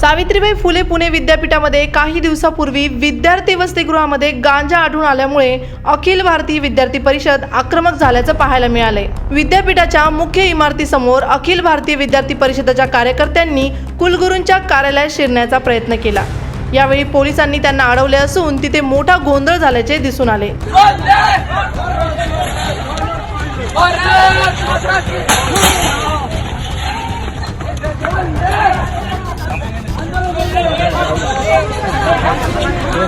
सावित्रीबाई फुले पुणे विद्यापीठामध्ये काही दिवसापूर्वी विद्यार्थी वसतिगृहामध्ये गांजा आढळून आल्यामुळे अखिल भारतीय विद्यार्थी परिषद आक्रमक झाल्याचं पाहायला मिळाले विद्यापीठाच्या मुख्य इमारतीसमोर अखिल भारतीय विद्यार्थी परिषदेच्या कार्यकर्त्यांनी कुलगुरूंच्या कार्यालयात शिरण्याचा प्रयत्न केला. यावेळी पोलिसांनी त्यांना अडवले असून तिथे मोठा गोंधळ झाल्याचे दिसून आले.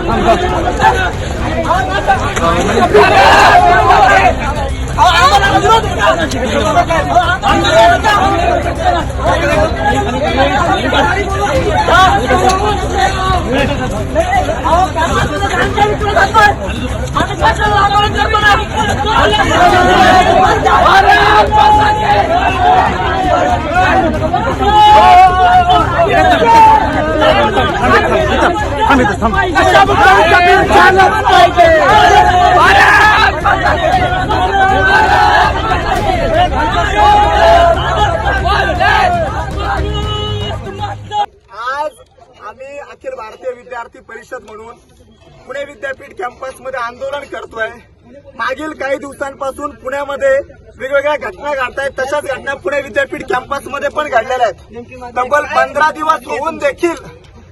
আমি आज आम्ही अखिल भारतीय विद्यार्थी परिषद म्हणून पुणे विद्यापीठ कॅम्पसमध्ये आंदोलन करतोय. मागील काही दिवसांपासून पुण्यामध्ये वेगवेगळ्या घटना घडतायत. तशाच घटना पुणे विद्यापीठ कॅम्पसमध्ये पण घडलेल्या आहेत. तब्बल पंधरा दिवस होऊन देखील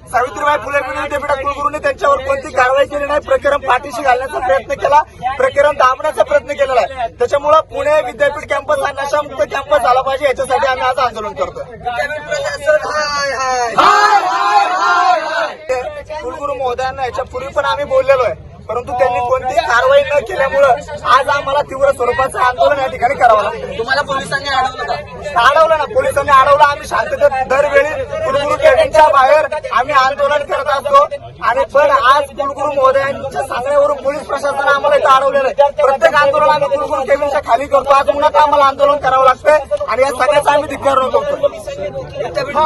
सावित्रीबाई फुले पुणे विद्यापीठात कुलगुरूंनी त्यांच्यावर कोणती कारवाई केली नाही प्रकरण पाठीशी घालण्याचा प्रयत्न केला प्रकरण दाबण्याचा प्रयत्न केलेला आहे. त्याच्यामुळे पुणे विद्यापीठ कॅम्पस हा नशामुक्त कॅम्पस झाला पाहिजे याच्यासाठी आम्ही आज आंदोलन करतो कुलगुरू महोदयांना याच्या पूर्वी पण आम्ही बोललेलो आहे. परंतु त्यांनी कोणतीही कारवाई न केल्यामुळं आज आम्हाला तीव्र स्वरूपाचं आंदोलन या ठिकाणी करावं लागतं तुम्हाला पोलिसांनी अडवलं का? अडवलं ना. पोलिसांनी अडवलं. आम्ही शांततेत दरवेळी कुलगुरू केबिनच्या बाहेर आम्ही आंदोलन करत असतो. आणि पण आज कुलगुरू महोदयांच्या सांगण्यावरून पोलीस प्रशासनाने आम्हाला इथं अडवलेलं आहे. प्रत्येक आंदोलन आम्ही कुलगुरू केबिनच्या खाली करतो. आज पुन्हा का आम्हाला आंदोलन करावं लागतंय. आणि या सगळ्याचा आम्ही धिक्कार विद्यापीठ